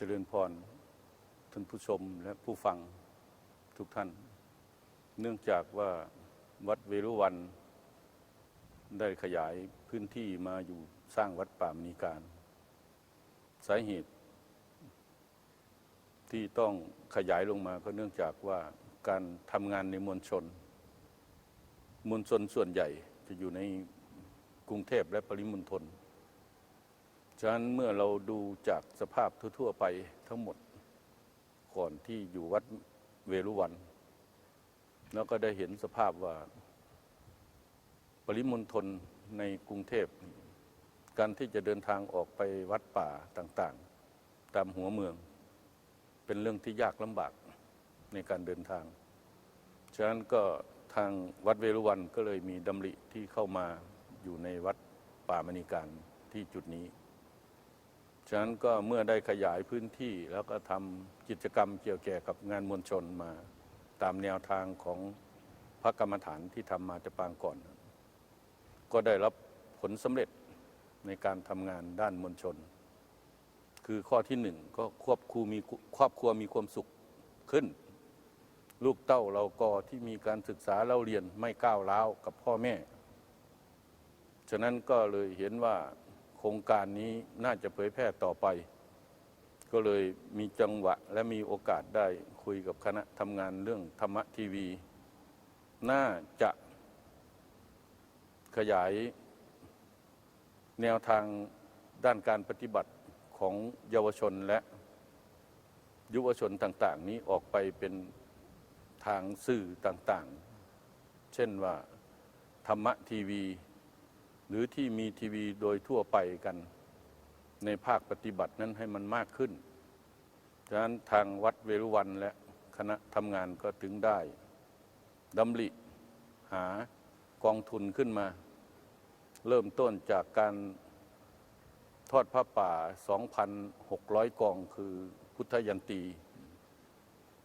เจริญพรท่านผู้ชมและผู้ฟังทุกท่าน เนื่องจากว่าวัดเวรุวัน ได้ขยายพื้นที่มาอยู่สร้างวัดป่ามณีการ สาเหตุ ที่ต้องขยายลงมาก็เนื่องจากว่าการทำงานในมวลชน มวลชนส่วนใหญ่จะอยู่ในกรุงเทพและปริมณฑล ฉะนั้นเมื่อเราดูจากสภาพทั่ว ๆ ไปทั้งหมดก่อนที่อยู่วัดเวรุวัน แล้วก็ได้เห็นสภาพว่า ปริมณฑลในกรุงเทพ การที่จะเดินทางออกไปวัดป่าต่างๆ ตามหัวเมือง เป็นเรื่องที่ยากลำบากในการเดินทาง ฉะนั้นก็ทางวัดเวรุวันก็เลยมีดำริที่เข้ามาอยู่ในวัดป่ามณีการที่จุดนี้ ฉะนั้นก็เมื่อได้ขยายพื้นที่แล้วก็ทำกิจกรรมเกี่ยวแก่กับงานมวลชนมา ตามแนวทางของพระกรรมฐานที่ทำมาจะปางก่อน ก็ได้รับผลสำเร็จในการทำงานด้านมวลชน คือข้อที่หนึ่งก็ควบคูมีครอบครัวมีความสุขขึ้น ลูกเต้าเราก็ที่มีการศึกษาเล่าเรียนไม่ก้าวร้าวกับพ่อแม่ ฉะนั้นก็เลยเห็นว่า โครงการนี้น่าจะเผยแพร่ต่อไป ก็เลยมีจังหวะและมีโอกาสได้คุยกับคณะทำงานเรื่องธรรมะทีวี น่าจะขยายแนวทางด้านการปฏิบัติของเยาวชนและยุวชนต่าง ๆ นี้ออกไปเป็นทางสื่อต่าง ๆ เช่นว่าธรรมะทีวี หรือที่มีทีวีโดยทั่วไปกันในภาคปฏิบัตินั้นให้มันมากขึ้นฉะนั้นทางวัดเวรุวันและคณะทำงานก็ถึงได้ดำริหากองทุนขึ้นมา เริ่มต้นจากการทอดพระป่า 2,600 กองคือพุทธยันตี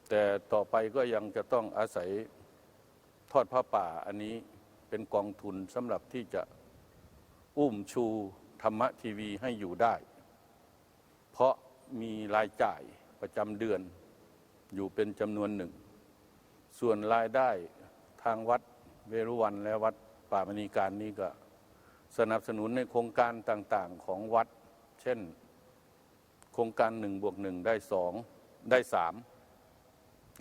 แต่ต่อไปก็ยังจะต้องอาศัยทอดพระป่าอันนี้เป็นกองทุนสำหรับที่จะ อุ้มชูธรรมะทีวีให้อยู่ได้ เพราะมีรายจ่ายประจำเดือนอยู่เป็นจำนวนหนึ่ง ส่วนรายได้ทางวัดเวรุวันและวัดป่ามณีการนี้ก็สนับสนุนในโครงการต่างๆของวัด เช่น โครงการหนึ่งบวกหนึ่งได้สองได้สาม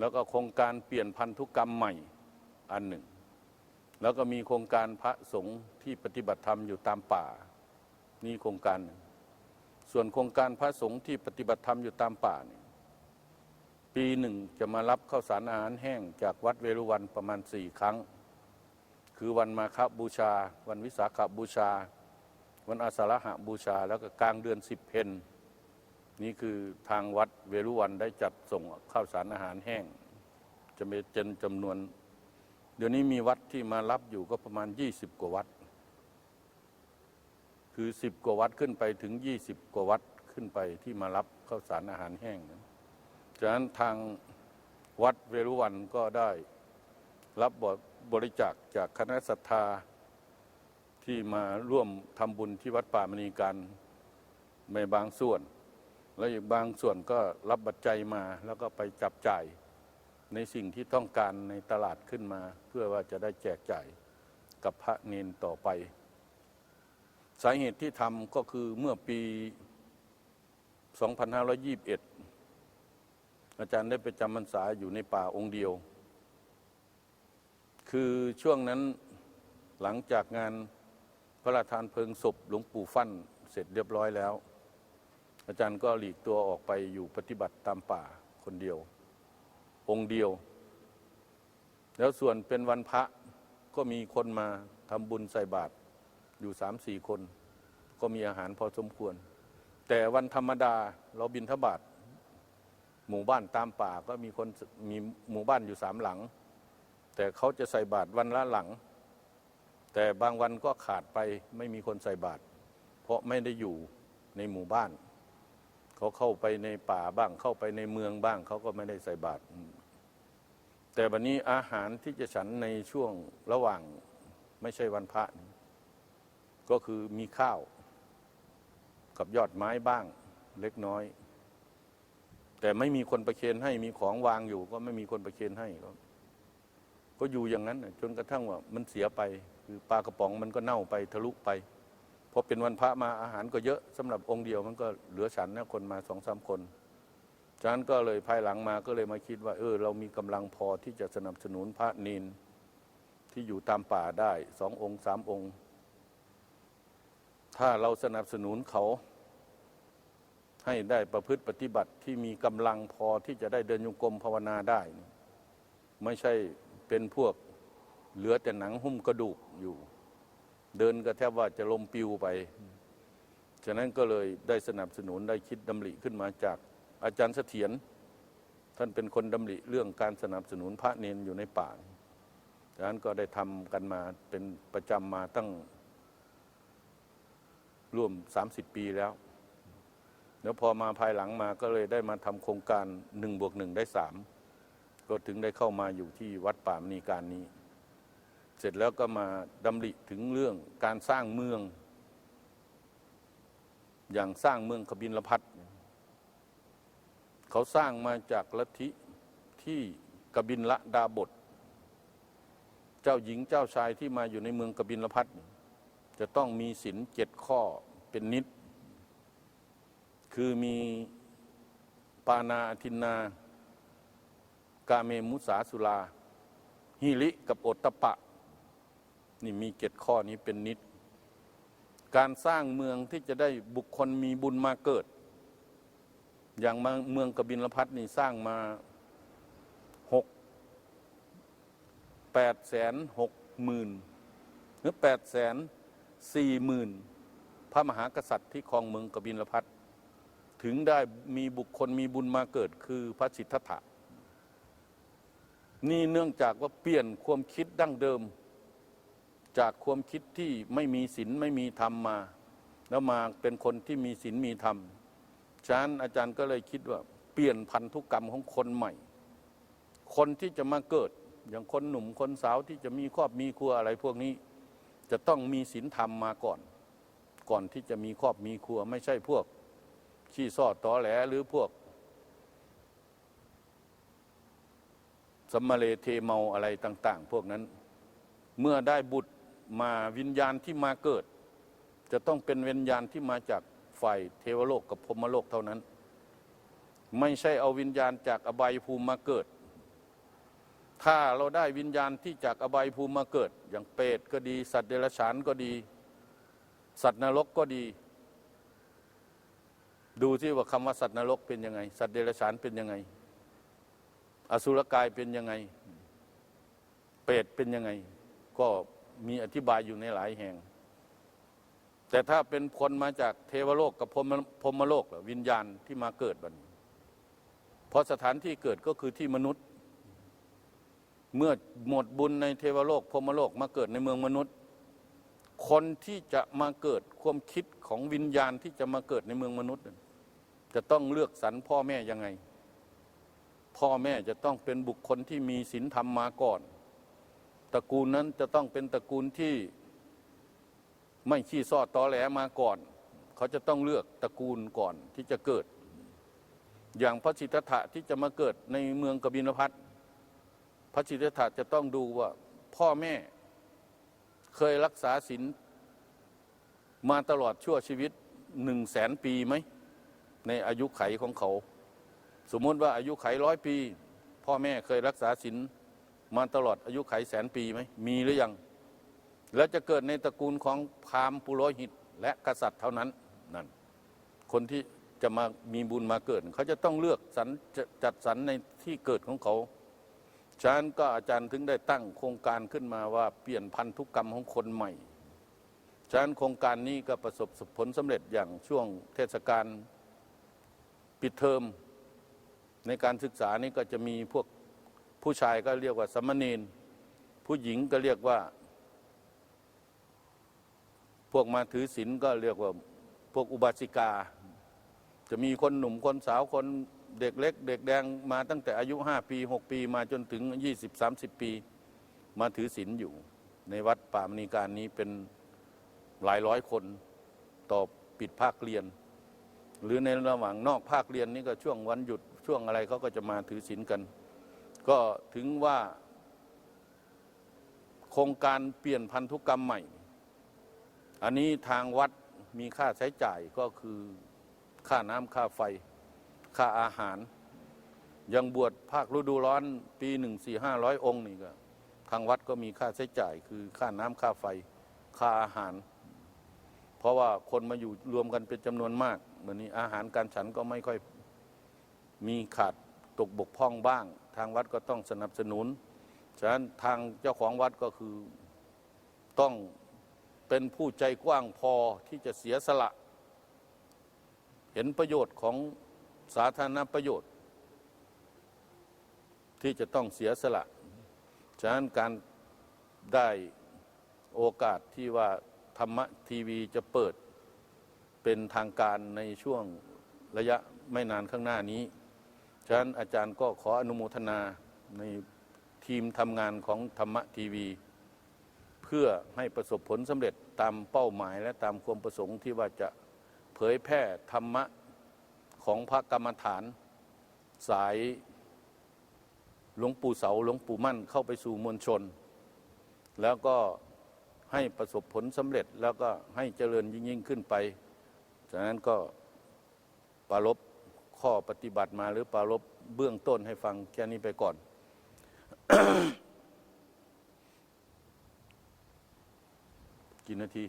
แล้วก็โครงการเปลี่ยนพันธุกรรมใหม่อันหนึ่ง แล้วก็มีโครงการพระสงฆ์ที่ปฏิบัติธรรมอยู่ตามป่า นี่โครงการหนึ่งส่วนโครงการพระสงฆ์ที่ปฏิบัติธรรมอยู่ตามป่าเนี่ยปีหนึ่งจะมารับข้าวสารอาหารแห้งจากวัดเวรุวันประมาณสี่ครั้ง คือวันมาคบูชา วันวิสาขบูชา วันอาสาฬหบูชา แล้วก็กลางเดือนสิบเพนนี่คือทางวัดเวรุวันได้จัดส่งข้าวสารอาหารแห้ง จะเป็นจำนวน เดี๋ยวนี้มีวัดที่มารับอยู่ก็ประมาณ 20 กว่าวัด คือ 10 กว่าวัดขึ้นไปถึง 20 กว่าวัดขึ้นไปที่มารับข้าวสารอาหารแห้งนะจากนั้นทางวัดเวรุวันก็ได้รับบริจาคจากคณะศรัทธาที่มาร่วมทำบุญที่วัดป่ามณีการในบางส่วน แล้วอีกบางส่วนก็รับบัตรใจมาแล้วก็ไปจับจ่าย ในสิ่งที่ต้องการในตลาดขึ้นมา เพื่อว่าจะได้แจกจ่ายกับพระเนนต่อไป สาเหตุที่ทำก็คือเมื่อปี 2521 อาจารย์ได้ไปจำพรรษาอยู่ในป่าองค์เดียว คือช่วงนั้นหลังจากงานพระราชทานเพลิงศพหลวงปู่ฟั่นเสร็จเรียบร้อยแล้ว อาจารย์ก็หลีกตัวออกไปอยู่ปฏิบัติตามป่าคนเดียว องค์เดียว แล้วส่วนเป็นวันพระก็มีคนมาทำบุญใส่บาตรอยู่สามสี่คน ก็มีอาหารพอสมควร แต่วันธรรมดาเราบินทบาทหมู่บ้านตามป่าก็มีคนมีหมู่บ้านอยู่สามหลัง แต่เขาจะใส่บาตรวันละหลัง แต่บางวันก็ขาดไปไม่มีคนใส่บาตรเพราะไม่ได้อยู่ในหมู่บ้าน เขาเข้าไปในป่าบ้างเข้าไปในเมืองบ้าง เขาก็ไม่ได้ใส่บาตร แต่วันนี้อาหารที่จะฉันในช่วงระหว่างไม่ใช่วันพระ ก็คือมีข้าว กับยอดไม้บ้างเล็กน้อย แต่ไม่มีคนประเคนให้มีของวางอยู่ ก็ไม่มีคนประเคนให้ก็ก็อยู่อย่างนั้นจนกระทั่งว่ามันเสียไป คือปลากระป๋องมันก็เน่าไปทะลุไปพอเป็นวันพระมาอาหารก็เยอะสำหรับองค์เดียวมันก็เหลือฉันนะคนมาสองสามคน ฉะนั้นก็เลยภายหลังมาก็เลยมาคิดว่า เออ เรามีกำลังพอที่จะสนับสนุนพระเนนที่อยู่ตามป่าได้สององค์สามองค์ ถ้าเราสนับสนุนเขา ให้ได้ประพฤติปฏิบัติที่มีกำลังพอที่จะได้เดินยงกรมภาวนาได้ ไม่ใช่เป็นพวกเหลือแต่หนังหุ้มกระดูกอยู่ เดินก็แทบว่าจะลมปิวไป ฉะนั้นก็เลยได้สนับสนุนได้คิดดำริขึ้นมาจาก อาจารย์เสถียรท่านเป็นคนดำริเรื่องการสนับสนุนพระเนนอยู่ในป่าฉะนั้นก็ได้ทำกันมาเป็นประจำมาตั้งร่วม 30 ปีแล้ว แล้วพอมาภายหลังมาก็เลยได้มาทำโครงการหนึ่งบวกหนึ่งได้สามก็ถึงได้เข้ามาอยู่ที่วัดป่ามณีการนี้ เสร็จแล้วก็มาดำริถึงเรื่องการสร้างเมือง อย่างสร้างเมืองขบินลพัท เขาสร้างมาจากลัทธิที่กบินละดาบท เจ้าหญิงเจ้าชายที่มาอยู่ในเมืองกบินละพัทจะต้องมีศีลเจ็ดข้อเป็นนิด คือมีปานาอทินนา กาเมมุสาสุลา ฮิริกับโอตตปปะ นี่มีเจ็ดข้อนี้เป็นนิด การสร้างเมืองที่จะได้บุคคลมีบุญมาเกิด อย่างาเมืองกบินลพัทนี่สร้างมาหกแปดแสนหกหมื่นหรือแปดแสนสี่หมื่นพระมหากษัตริย์ที่ครองเมืองกบินลพัทถึงได้มีบุคคลมีบุญมาเกิดคือพระสิทธัตถะนี่เนื่องจากว่าเปลี่ยนความคิดดั้งเดิม จากความคิดที่ไม่มีศีลไม่มีธรรมมา แล้วมาเป็นคนที่มีศีลมีธรรม ฉะนั้นอาจารย์ก็เลยคิดว่า เปลี่ยนพันธุกรรมของคนใหม่ คนที่จะมาเกิด อย่างคนหนุ่มคนสาวที่จะมีครอบมีครัวอะไรพวกนี้ จะต้องมีศีลธรรมมาก่อน ก่อนที่จะมีครอบมีครัว ไม่ใช่พวกขี้ซอดตอแหลหรือพวกสมเลเทเมาอะไรต่าง ๆ พวกนั้น เมื่อได้บุตรมาวิญญาณที่มาเกิด จะต้องเป็นวิญญาณที่มาจาก ฝ่ายเทวโลกกับพรมโลกเท่านั้น ไม่ใช่เอาวิญญาณจากอบายภูมิมาเกิด ถ้าเราได้วิญญาณที่จากอบายภูมิมาเกิด อย่างเปรตก็ดีสัตว์เดรัจฉานก็ดี สัตว์นรกก็ดี ดูที่ว่าคำว่าสัตว์นรกเป็นยังไง สัตว์เดรัจฉานเป็นยังไง อสุรกายเป็นยังไง เปรตเป็นยังไง ก็มีอธิบายอยู่ในหลายแห่ง แต่ถ้าเป็นคนมาจากเทวโลกกับพรมพรมโลกวิญญาณที่มาเกิดบันเพราะสถานที่เกิดก็คือที่มนุษย์ เมื่อหมดบุญในเทวโลกพรมโลกมาเกิดในเมืองมนุษย์ คนที่จะมาเกิดความคิดของวิญญาณที่จะมาเกิดในเมืองมนุษย์ จะต้องเลือกสรรพ่อแม่ยังไง พ่อแม่จะต้องเป็นบุคคลที่มีศีลธรรมมาก่อน ตระกูลนั้นจะต้องเป็นตระกูลที่ ไม่ขี้ซอดตอแหลมาก่อน เขาจะต้องเลือกตระกูลก่อนที่จะเกิด อย่างพระสิทธัตถะที่จะมาเกิดในเมืองกบินพัทพระสิทธัตถะจะต้องดูว่าพ่อแม่เคยรักษาศีลมาตลอดชั่วชีวิตหนึ่งแสนปีไหม ในอายุไขของเขา สมมติว่าอายุไขร้อยปี พ่อแม่เคยรักษาศีลมาตลอดอายุไขแสนปีไหมมีหรือยัง แล้วจะเกิดในตระกูลของพราหมณ์ปุโรหิตและกษัตริย์เท่านั้นนั่นคนที่จะมามีบุญมาเกิด เขาจะต้องเลือกสรรจ,จัดสรรในที่เกิดของเขาฉะนั้นก็อาจารย์ถึงได้ตั้งโครงการขึ้นมาว่าเปลี่ยนพันธุกรรมของคนใหม่ฉะนั้นโครงการนี้ก็ประสบผลสำเร็จอย่างช่วงเทศกาลปิดเทอมในการศึกษานี่ก็จะมีพวกผู้ชายก็เรียกว่าสมณเณรผู้หญิงก็เรียกว่า พวกมาถือศีลก็เรียกว่าพวกอุบาสิกา จะมีคนหนุ่มคนสาวคนเด็กเล็ก เด็กแดงมาตั้งแต่อายุห้าปีหกปีมาจนถึงยี่สิบสามสิบปี มาถือศีลอยู่ ในวัดป่ามณีการนี้เป็นหลายร้อยคนต่อปิดภาคเรียน หรือในระหว่างนอกภาคเรียนนี่ก็ช่วงวันหยุดช่วงอะไรเขาก็จะมาถือศีลกัน ก็ถึงว่าโครงการเปลี่ยนพันธุกรรมใหม่ อันนี้ทางวัดมีค่าใช้จ่ายก็คือค่าน้ำค่าไฟ ค่าอาหาร ยังบวชภาคฤดูร้อนปีหนึ่งสี่ห้าร้อยองค์นี่ก็ทางวัดก็มีค่าใช้จ่าย คือค่าน้ำค่าไฟ ค่าอาหาร เพราะว่าคนมาอยู่รวมกันเป็นจำนวนมากเหมือนนี้อาหารการฉันก็ไม่ค่อยมีขาดตกบกพร่องบ้าง ทางวัดก็ต้องสนับสนุน ฉะนั้นทางเจ้าของวัดก็คือต้อง เป็นผู้ใจกว้างพอที่จะเสียสละ เห็นประโยชน์ของสาธารณประโยชน์ ที่จะต้องเสียสละ ฉะนั้นการได้โอกาสที่ว่าธรรมะทีวีจะเปิดเป็นทางการในช่วงระยะไม่นานข้างหน้านี้ ฉะนั้นอาจารย์ก็ขออนุโมทนาในทีมทำงานของธรรมะทีวี พื่อให้ประสบผลสำเร็จตามเป้าหมายและตามความประสงค์ที่ว่าจะเผยแพร่ธรรมะของพระกรรมฐาน สายหลวงปู่เสาหลวงปู่มั่นเข้าไปสู่มวลชน แล้วก็ให้ประสบผลสำเร็จแล้วก็ให้เจริญยิ่งยิ่งขึ้นไปฉะนั้นก็ปรารบข้อปฏิบัติมาหรือปรารบเบื้องต้นให้ฟังแค่นี้ไปก่อน กี่นาที